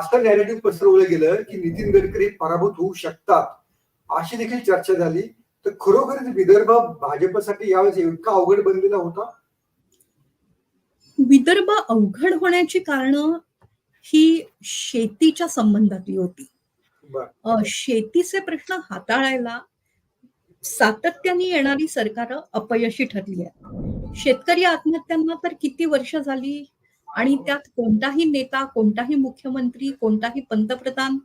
असं नॅरेटिव्ह पसरवलं गेलं की नितीन गडकरी पराभूत होऊ शकतात अशी देखील चर्चा झाली. तर खरोखरच विदर्भ भाजपसाठी यावेळेस इतका अवघड बनलेला होता? विदर्भ अवघड होण्याची कारणं ही शेतीच्या संबंधातली होती. शेतीचे प्रश्न हाताळायला सातत्याने येणारी सरकारं अपयशी ठरली आहेत. शेतकरी आत्महत्यांना तर किती वर्ष झाली? आणि त्यात कोणताही नेता कोणताही मुख्यमंत्री कोणताही पंतप्रधान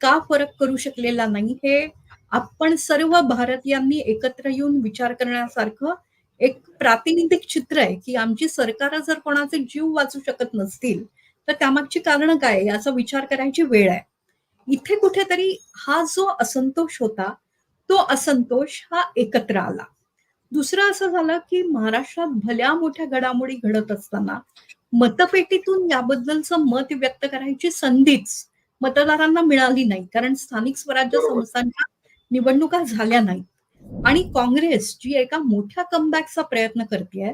का फरक करू शकलेला नाही हे आपण सर्व भारतीयांनी एकत्र येऊन विचार करण्यासारखं एक प्रातिनिधिक चित्र आहे की आमची सरकार जर कोणाचे जीव वाचू शकत नसतील तर त्यामागची कारणं काय याचा विचार करायची वेळ आहे. इथे कुठेतरी हा जो असंतोष होता तो असंतोष हा एकत्र आला. दुसरं असं झालं की महाराष्ट्रात भल्या मोठ्या घडामोडी घडत असताना मतपेटीतून याबद्दलचं मत व्यक्त करायची संधीच मतदारांना मिळाली नाही. कारण स्थानिक स्वराज्य. संस्थांच्या निवडणुका झाल्या नाहीत. आणि काँग्रेस जी एका मोठ्या कमबॅकचा प्रयत्न करते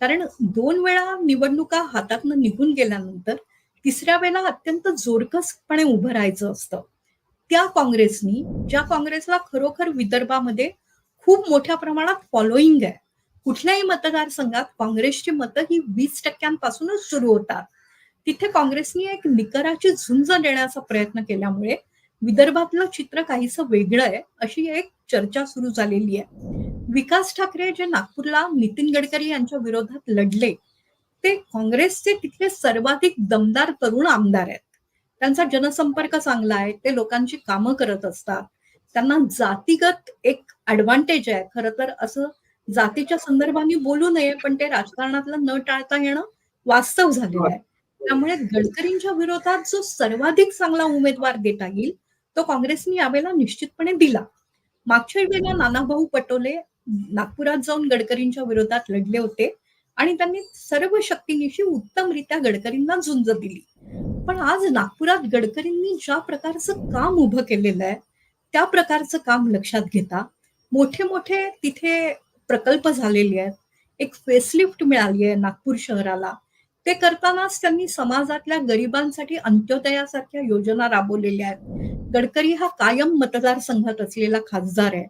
कारण दोन वेळा निवडणुका हातातनं निघून गेल्यानंतर तिसऱ्या वेळेला अत्यंत जोरकसपणे उभं राहायचं असतं. त्या काँग्रेसनी ज्या काँग्रेसला खरोखर विदर्भामध्ये खूप मोठ्या प्रमाणात फॉलोईंग आहे कुठल्याही मतदारसंघात काँग्रेसची मतं ही वीस टक्क्यांपासूनच सुरू होतात. तिथे काँग्रेसनी एक निकराची झुंज देण्याचा प्रयत्न केल्यामुळे विदर्भातलं चित्र काहीसं वेगळं आहे अशी एक चर्चा सुरू झालेली आहे. विकास ठाकरे जे नागपूरला नितीन गडकरी यांच्या विरोधात लढले ते काँग्रेसचे तिथले सर्वाधिक दमदार तरुण आमदार आहेत. त्यांचा जनसंपर्क चांगला आहे ते लोकांची कामं करत असतात. त्यांना जातीगत एक ऍडव्हान्टेज आहे खरं तर असं जातीच्या संदर्भाने बोलू नये पण ते राजकारणातलं न टाळता येणं वास्तव झालेलं आहे. त्यामुळे गडकरींच्या विरोधात जो सर्वाधिक चांगला उमेदवार देता येईल तो काँग्रेसने यावेळेला निश्चितपणे दिला. मागच्या वेळेला नानाभाऊ पटोले नागपुरात जाऊन गडकरींच्या विरोधात लढले होते आणि त्यांनी सर्व शक्तीनिशी उत्तमरित्या गडकरींना झुंज दिली. पण आज नागपुरात गडकरींनी ज्या प्रकारचं काम उभं केलेलं आहे त्या प्रकारचं काम लक्षात घेता मोठे मोठे तिथे प्रकल्प झालेले आहेत. एक फेसलिफ्ट मिळाली आहे नागपूर शहराला. ते करतानाच त्यांनी समाजातल्या गरिबांसाठी अंत्योदयासारख्या योजना राबवलेल्या आहेत. गडकरी हा कायम मतदारसंघात असलेला खासदार आहे.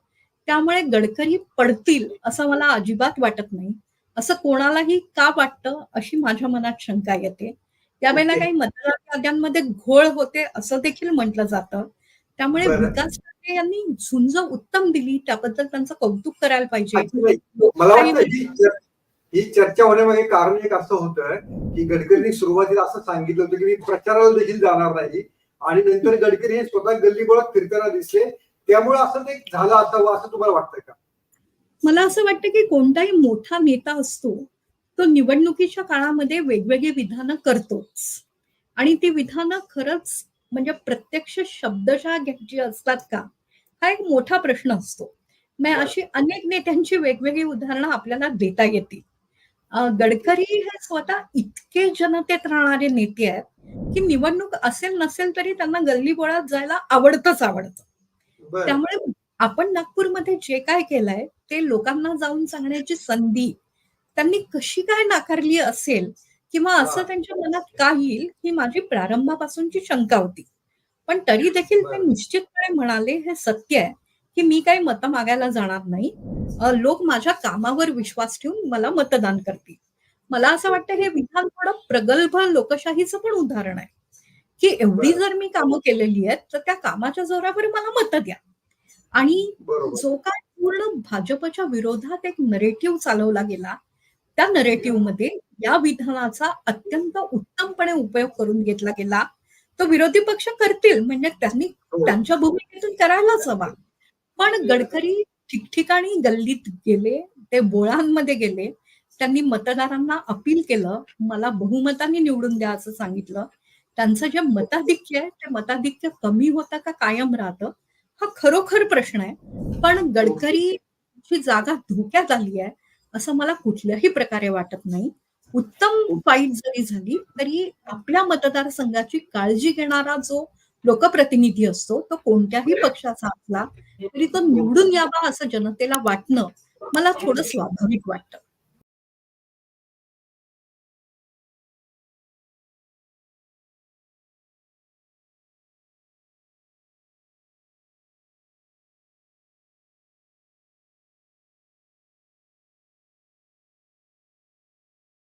त्यामुळे गडकरी पडतील असं मला अजिबात वाटत नाही. असं कोणालाही का वाटतं अशी माझ्या मनात शंका येते. त्यावेळेला. काही मतदार याद्यांमध्ये घोळ होते असं देखील म्हटलं जातं. त्यामुळे. विकास यांनी झुंज उत्तम दिली त्याबद्दल त्यांचं कौतुक करायला पाहिजे. मला वाटतं ही चर- चर्चा होण्यामागे कारण एक असं होतं की गडकरींनी सुरुवातीला असं सांगितलं होतं की मी प्रचाराला देखील जाणार नाही आणि नंतर गडकरी हे स्वतः गल्लीबोळात फिरताना दिसले. त्यामुळे असं झालं असावं असं तुम्हाला वाटतंय का? मला असं वाटतं की कोणताही मोठा नेता असतो तो निवडणुकीच्या काळामध्ये वेगवेगळी विधानं करतोच. आणि ती विधानं खरंच म्हणजे प्रत्यक्ष शब्दशः घ्यायची असतात का? हा एक मोठा प्रश्न असतो. मग अशी अनेक नेत्यांची वेगवेगळी उदाहरणं आपल्याला देता येतील. गडकरी हे स्वतः इतके जनतेत राहणारे नेते आहेत की निवडणूक असेल नसेल तरी त्यांना गल्लीबोळात जायला आवडतच आवडतं. त्यामुळे आपण नागपूरमध्ये जे काय केलंय ते लोकांना जाऊन सांगण्याची संधी त्यांनी कशी काय नाकारली असेल किंवा असं. त्यांच्या मनात का येईल ही माझी प्रारंभापासूनची शंका होती. पण तरी देखील ते. निश्चितपणे म्हणाले हे सत्य आहे की मी काही मतं मागायला जाणार नाही. लोक माझ्या कामावर विश्वास ठेवून मला मतदान करतील. मला असं वाटतं हे विधान थोडं प्रगल्भ लोकशाहीचं पण उदाहरण आहे. की एवढी. जर मी कामं केलेली आहेत तर त्या कामाच्या जोरावर मला मतं द्या. आणि जो काय पूर्ण भाजपच्या विरोधात एक नरेटिव्ह चालवला गेला त्या नरेटिव्हमध्ये या विधानाचा अत्यंत उत्तमपणे उपयोग करून घेतला गेला. तो विरोधी पक्ष करतील म्हणजे त्यांनी हो. त्यांच्या भूमिकेतून करायलाच हवा. पण गडकरी ठिकठिकाणी गल्लीत गेले ते बोळांमध्ये गेले त्यांनी मतदारांना अपील केलं मला बहुमताने निवडून द्या असं सांगितलं. त्यांचं जे मताधिक्य आहे ते मताधिक्य कमी होतं का कायम राहतं हा खरोखर प्रश्न आहे. पण गडकरीची जागा धोक्यात आली आहे असं मला कुठल्याही प्रकारे वाटत नाही. उत्तम फाईट जरी झाली तरी आपल्या मतदारसंघाची काळजी घेणारा जो लोकप्रतिनिधी असतो तो कोणत्याही पक्षाचा असला तरी तो निवडून यावा असं जनतेला वाटणं मला थोडं स्वाभाविक वाटतं.